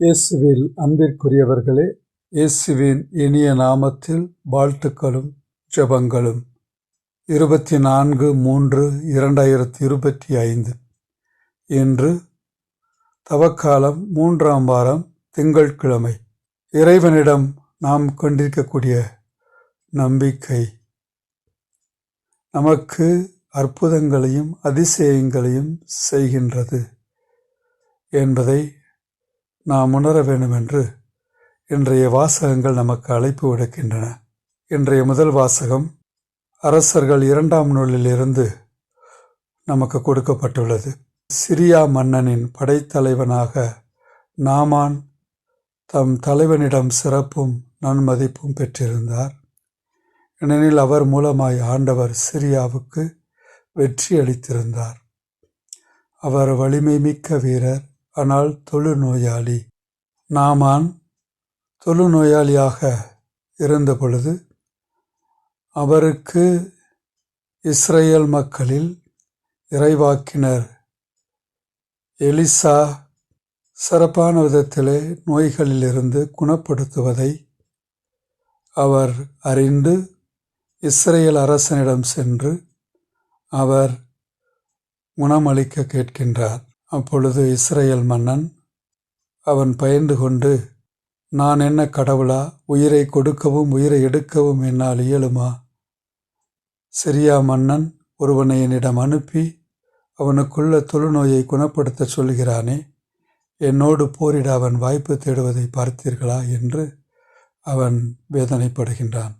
இயேசுவில் அன்பிற்குரியவர்களே இயேசுவின் இனிய நாமத்தில் வாழ்த்துக்களும் ஜபங்களும். இருபத்தி நான்கு மூன்று இரண்டாயிரத்தி இருபத்தி ஐந்து. இன்று தவக்காலம் மூன்றாம் வாரம் திங்கட்கிழமை. இறைவனிடம் நாம் கொண்டிருக்கக்கூடிய நம்பிக்கை. நமக்கு அற்புதங்களையும் அதிசயங்களையும் செய்கின்றது என்பதை நாம் உணர வேண்டும் என்று இன்றைய வாசகங்கள் நமக்கு அழைப்பு விடுக்கின்றன. இன்றைய முதல் வாசகம் அரசர்கள் இரண்டாம் நூலிலிருந்து நமக்கு கொடுக்கப்பட்டுள்ளது. சிரியா மன்னனின் படைத்தலைவனாக நாமான் தம் தலைவனிடம் சிறப்பும் நன்மதிப்பும் பெற்றிருந்தார். ஏனெனில் அவர் மூலமாய் ஆண்டவர் சிரியாவுக்கு வெற்றி அளித்திருந்தார். அவர் வலிமை மிக்க வீரர். ஆனால் தொழுநோயாளி. நாமான் தொழுநோயாளியாக இருந்த பொழுது அவருக்கு இஸ்ரேல் மக்களில் இறைவாக்கினர் எலிசா சிறப்பான விதத்திலே நோய்களிலிருந்து குணப்படுத்துவதை அவர் அறிந்து இஸ்ரேல் அரசனிடம் சென்று அவர் குணமளிக்க கேட்கின்றார். அப்பொழுது இஸ்ரேல் மன்னன் அவன் பயந்து கொண்டு நான் என்ன கடவுளா? உயிரை கொடுக்கவும் உயிரை எடுக்கவும் என்னால் இயலுமா? சிரியா மன்னன் ஒருவனை என்னிடம் அனுப்பி அவனுக்குள்ள தொழுநோயை குணப்படுத்த சொல்கிறானே என்னோடு போரிட அவன் வாய்ப்பு தேடுவதை பார்த்தீர்களா? என்று அவன் வேதனைப்படுகின்றான்.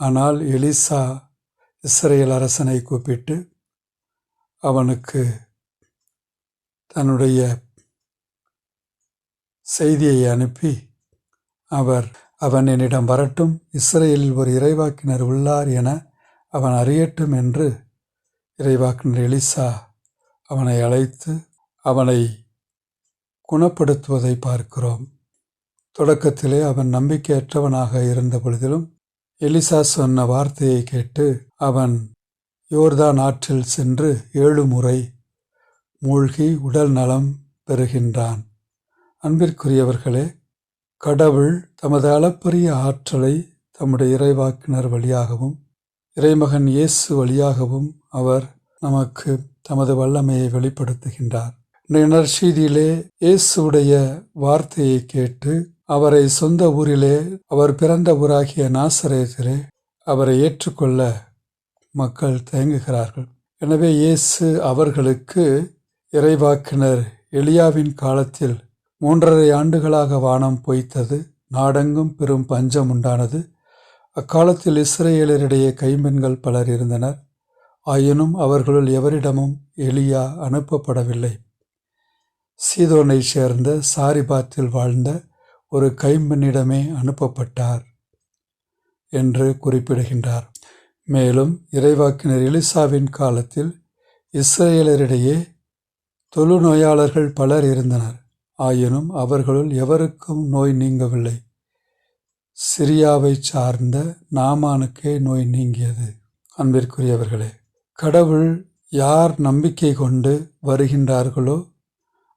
ஆனால் எலிசா இஸ்ரேல் அரசனை கூப்பிட்டு அவனுக்கு தன்னுடைய செய்தியை அனுப்பி அவர் அவன் என்னிடம் வரட்டும் இஸ்ரேலில் ஒரு இறைவாக்கினர் உள்ளார் என அவன் அறியட்டும் என்று இறைவாக்கினர் எலிசா அவனை அழைத்து அவனை குணப்படுத்துவதை பார்க்கிறோம். தொடக்கத்திலே அவன் நம்பிக்கையற்றவனாக இருந்த பொழுதிலும் எலிசா சொன்ன வார்த்தையை கேட்டு அவன் யோர்தான் ஆற்றில் சென்று ஏழு முறை மூழ்கி உடல் நலம் பெறுகின்றான். அன்பிற்குரியவர்களே கடவுள் தமது அளப்பரிய ஆற்றலை தம்முடைய இறைவாக்கினர் வழியாகவும் இறைமகன் இயேசு வழியாகவும் அவர் நமக்கு தமது வல்லமையை வெளிப்படுத்துகின்றார். இன்றைய நற்செய்தியிலே இயேசுடைய வார்த்தையை கேட்டு அவரை சொந்த ஊரிலே அவர் பிறந்த ஊராகிய நாசரேத்திலே அவரை ஏற்றுக்கொள்ள மக்கள் தயங்குகிறார்கள். எனவே இயேசு அவர்களுக்கு இறைவாக்கினர் எலியாவின் காலத்தில் மூன்றரை ஆண்டுகளாக வானம் பொய்த்தது நாடெங்கும் பெரும் பஞ்சம் உண்டானது. அக்காலத்தில் இஸ்ரேலரிடையே கைம்பெண்கள் பலர் இருந்தனர். ஆயினும் அவர்களுள் எவரிடமும் எலியா அனுப்பப்படவில்லை. சீதோனை சேர்ந்த சாரிபாத்தில் வாழ்ந்த ஒரு கைம்பெண்ணிடமே அனுப்பப்பட்டார் என்று குறிப்பிடுகின்றார். மேலும் இறைவாக்கினர் எலிசாவின் காலத்தில் இஸ்ரேலரிடையே தொழுநோயாளர்கள் பலர் இருந்தனர். ஆயினும் அவர்களுள் எவருக்கும் நோய் நீங்கவில்லை. சிரியாவை சார்ந்த நாமானுக்கே நோய் நீங்கியது. அன்பிற்குரியவர்களே கடவுள் யார் நம்பிக்கை கொண்டு வருகின்றார்களோ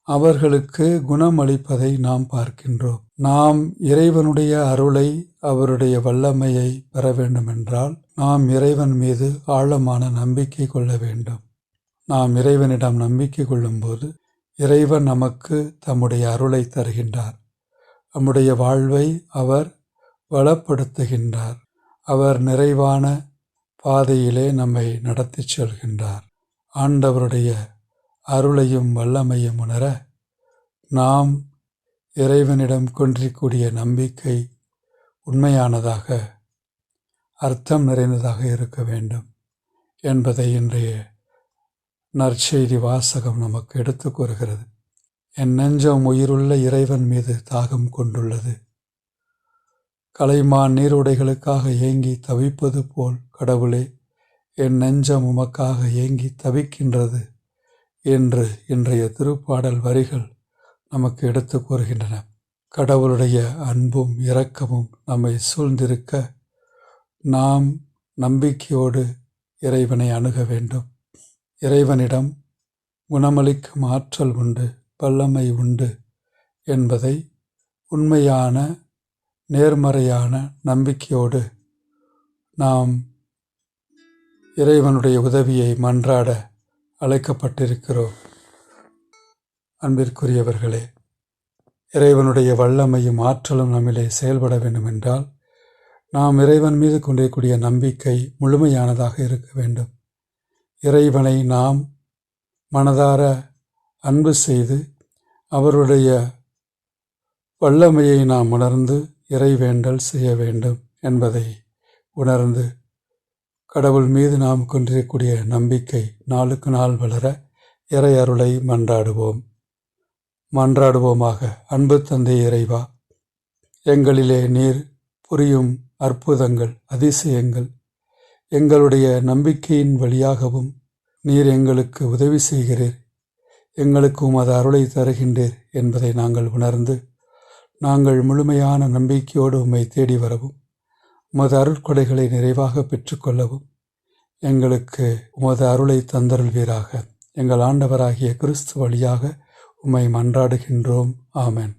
அவர்களுக்கு குணமளிப்பதை நாம் பார்க்கின்றோம். நாம் இறைவனுடைய அருளை அவருடைய வல்லமையை பெற வேண்டுமென்றால் நாம் இறைவன் மீது ஆழமான நம்பிக்கை கொள்ள வேண்டும். நாம் இறைவனிடம் நம்பிக்கை கொள்ளும்போது இறைவன் நமக்கு தம்முடைய அருளை தருகின்றார். நம்முடைய வாழ்வை அவர் வளப்படுத்துகின்றார். அவர் நிறைவான பாதையிலே நம்மை நடத்தி செல்கின்றார். ஆண்டவருடைய அருளையும் வல்லமையும் உணர நாம் இறைவனிடம் கொன்றிக்கூடிய நம்பிக்கை உண்மையானதாக அர்த்தம் நிறைந்ததாக இருக்க வேண்டும் என்பதை இன்றைய நற்செய்தி வாசகம் நமக்கு எடுத்து கூறுகிறது. என் நெஞ்சம் உயிருள்ள இறைவன் மீது தாகம் கொண்டுள்ளது. கலைமான் நீருடைகளுக்காக ஏங்கி தவிப்பது போல் கடவுளே என் நெஞ்சம் உமக்காக ஏங்கி தவிக்கின்றது என்று இன்றைய திருப்பாடல் வரிகள் நமக்கு எடுத்து கூறுகின்றன. கடவுளுடைய அன்பும் இரக்கமும் நம்மை சூழ்ந்திருக்க நாம் நம்பிக்கையோடு இறைவனை அணுக வேண்டும். இறைவனிடம் குணமளிக்கும் ஆற்றல் உண்டு வல்லமை உண்டு என்பதை உண்மையான நேர்மறையான நம்பிக்கையோடு நாம் இறைவனுடைய உதவியை மன்றாட அழைக்கப்பட்டிருக்கிறோம். அன்பிற்குரியவர்களே இறைவனுடைய வல்லமையும் ஆற்றலும் நம்மிலே செயல்பட வேண்டுமென்றால் நாம் இறைவன் மீது கொண்டிருக்கக்கூடிய நம்பிக்கை முழுமையானதாக இருக்க வேண்டும். இறைவனை நாம் மனதார அன்பு செய்து அவருடைய வல்லமையை நாம் உணர்ந்து இறைவேண்டல் செய்ய வேண்டும் என்பதை உணர்ந்து கடவுள் மீது நாம் கொண்டிருக்கக்கூடிய நம்பிக்கை நாளுக்கு நாள் வளர இறை அருளை மன்றாடுவோம். மன்றாடுவோமாக. அன்பு தந்தை இறைவா எங்களிலே நீர் புரியும் அற்புதங்கள் அதிசயங்கள் எங்களுடைய நம்பிக்கையின் வழியாகவும் நீர் எங்களுக்கு உதவி செய்கிறீர். எங்களுக்கு உமது அருளை தருகின்றீர் என்பதை நாங்கள் உணர்ந்து நாங்கள் முழுமையான நம்பிக்கையோடு உம்மை தேடி வரவும் உமது அருட்கொடைகளை நிறைவாக பெற்றுக்கொள்ளவும் எங்களுக்கு உமது அருளை தந்தருள்வீராக. எங்கள் ஆண்டவராகிய கிறிஸ்து வழியாக உம்மை மன்றாடுகின்றோம். ஆமேன்.